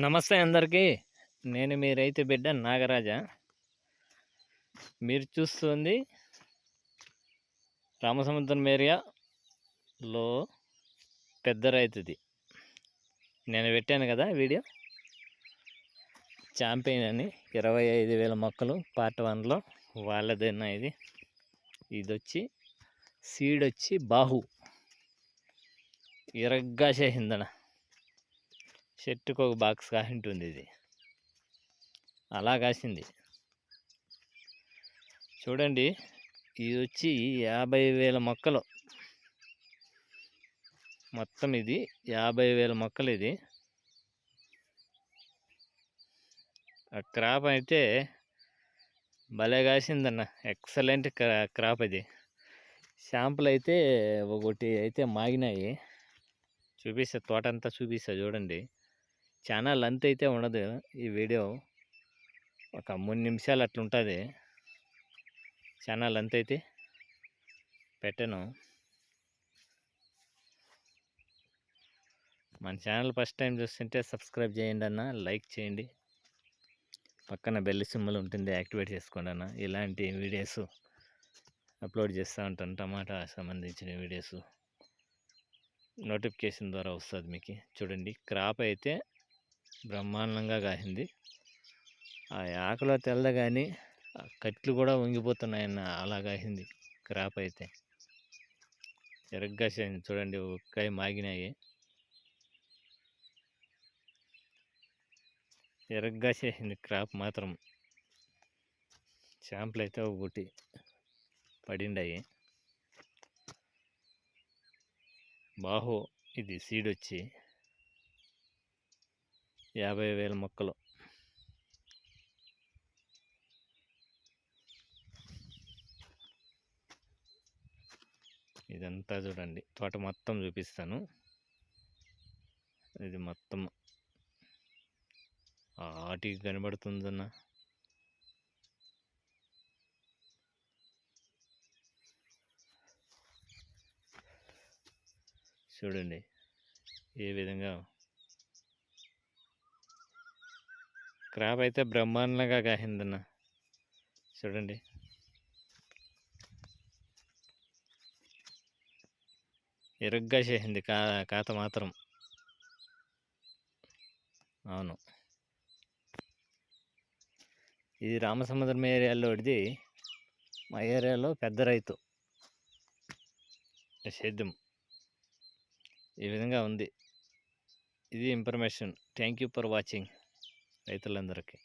నమస్తే అందరికీ. నేను మీ రైతు బిడ్డ నాగరాజా. మీరు చూస్తుంది రామసముద్రం ఏరియాలో పెద్ద రైతుది. నేను పెట్టాను కదా వీడియో. ఛాంపియన్ అని ఇరవై ఐదు వేల మొక్కలు పార్ట్ వన్లో వాళ్ళదేనా ఇది? ఇది వచ్చి సీడ్ వచ్చి బాహు. ఇరగ్గా చేసిందన. చెట్టుకు ఒక బాక్స్ కాసింటుంది ఇది. అలా కాసింది. చూడండి ఇది వచ్చి యాభై వేల మొక్కలు. మొత్తం ఇది యాభై వేల మొక్కలు ఇది. ఆ క్రాప్ అయితే భలే కాసిందన్న. ఎక్సలెంట్ క్రాప్ ఇది. షాంపులు అయితే ఒకటి అయితే మాగినాయి. చూపిస్తా తోట అంతా చూపిస్తా చూడండి. చాలా లెంత్ అయితే ఉండదు ఈ వీడియో. ఒక మూడు నిమిషాలు అట్లుంటుంది. చాలా లెంత్ అయితే పెట్టాను. మన ఛానల్ ఫస్ట్ టైం చూస్తుంటే సబ్స్క్రైబ్ చేయండి అన్న లైక్ చేయండి. పక్కన బెల్ సింబల్ ఉంటుంది యాక్టివేట్ చేసుకోండి అన్న. ఇలాంటి వీడియోస్ అప్లోడ్ చేస్తూ ఉంటాను టమాటా సంబంధించిన వీడియోస్. నోటిఫికేషన్ ద్వారా వస్తుంది మీకు. చూడండి క్రాప్ అయితే బ్రహ్మాండంగా కాసింది. ఆ ఆకులో తెల్ల కానీ కట్లు కూడా వంగిపోతున్నాయన్న అలా కాసింది క్రాప్ అయితే. ఎరగ్గా చూడండి ఒక్కాయ మాగినాయి. ఎరగ్గా చేసింది క్రాప్ మాత్రం. షాంపులు అయితే ఒకటి పడిండాయి. బాహో ఇది సీడ్ వచ్చి యాభై వేల మొక్కలు. ఇదంతా చూడండి. తోట మొత్తం చూపిస్తాను. ఇది మొత్తం ఆటికి కనబడుతుందన్న. చూడండి. ఏ విధంగా క్రాప్ అయితే బ్రహ్మాండంగా కాసిందన్న. చూడండి. ఎరుగ్గా చేసింది కా కాత మాత్రం. అవును. ఇది రామసముద్రం ఏరియాలో ఇది మా ఏరియాలో పెద్ద రైతు. సేద్యం. ఈ విధంగా ఉంది. ఇది information. Thank you for watching. రైతులందరికీ.